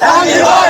தாங்கிடுவார்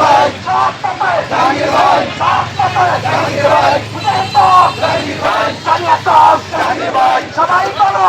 সবাই করো